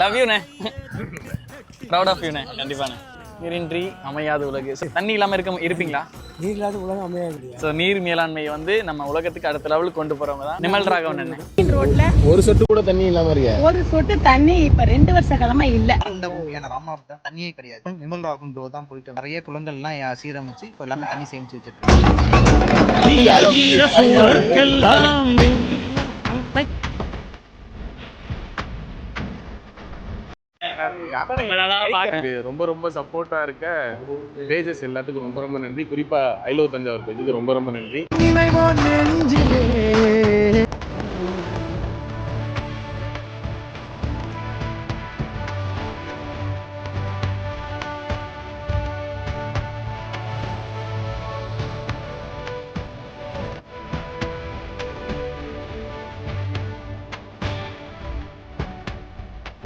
Love யூண்ணே proud of யூண்ணே கண்டிப்பாண்ணே நீரின்றி அமையாத உலகு. சரி, தண்ணி இல்லாம இருக்க இருப்பீங்களா? நீர் இல்லாத உலகம் அமையாது ஸோ நீர் மேலாண்மையை வந்து நம்ம உலகத்துக்கு அடுத்த லெவலுக்கு கொண்டு போறவங்க தான். நிமல் ராகவன் அண்ணன் ரோட்ல ஒரு சொட்டு கூட தண்ணி இல்லாம இருக்க ஒரு சொட்டு தண்ணி இப்ப ரெண்டு வருஷ காலமா இல்ல. ராமாவுக்கு தான் தண்ணியே கிடையாது. நிமல் ராகும் ப்ரோ தான் போயிட்டு நிறைய குளங்கள்லாம் சீரமைச்சு இப்போ எல்லாமே தண்ணி சேமிச்சு வச்சிருக்காங்க ரொம்ப ரொம்ப சப்போர்ட்டா இருக்க பேஜஸ் எல்லாத்துக்கும் ரொம்ப ரொம்ப நன்றி. குறிப்பா ஐலோ தஞ்சாவூர் பேஜுக்கு ரொம்ப ரொம்ப நன்றி.